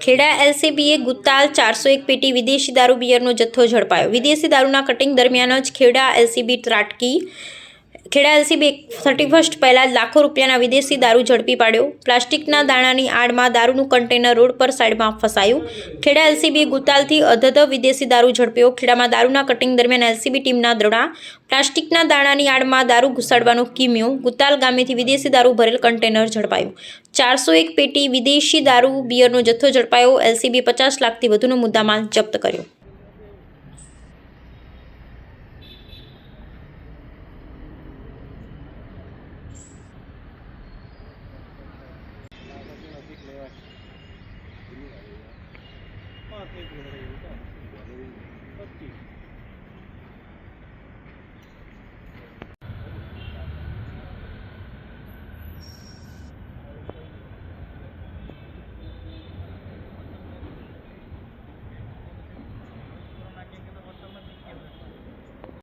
ખેડા એલસીબીએ ગુતાલ ચારસો એક પેટી વિદેશી દારૂ બિયરનો જથ્થો ઝડપાયો. વિદેશી દારૂના કટિંગ દરમિયાન જ ખેડા એલસીબી ત્રાટકી ખેડા એલસીબી થર્ટી ફર્સ્ટ પહેલાં લાખો રૂપિયાના વિદેશી દારૂ ઝડપી પાડ્યો. પ્લાસ્ટિકના દાણાની આડમાં દારૂનું કન્ટેનર રોડ પર સાઈડમાં ફસાયું. ખેડા એલસીબીએ ગુતાલથી અધધ વિદેશી દારૂ ઝડપ્યો. ખેડામાં દારૂના કટિંગ દરમિયાન એલસીબી ટીમના દડા પ્લાસ્ટિકના દાણાની આડમાં દારૂ ઘુસાડવાનો કિમ્યો. ગુતાલ ગામેથી વિદેશી દારૂ ભરેલ કન્ટેનર ઝડપાયું. ચારસો એક પેટી વિદેશી દારૂ બિયરનો જથ્થો ઝડપાયો. એલસીબીએ પચાસ લાખથી વધુનો મુદ્દામાલ જપ્ત કર્યો. એક પચીસ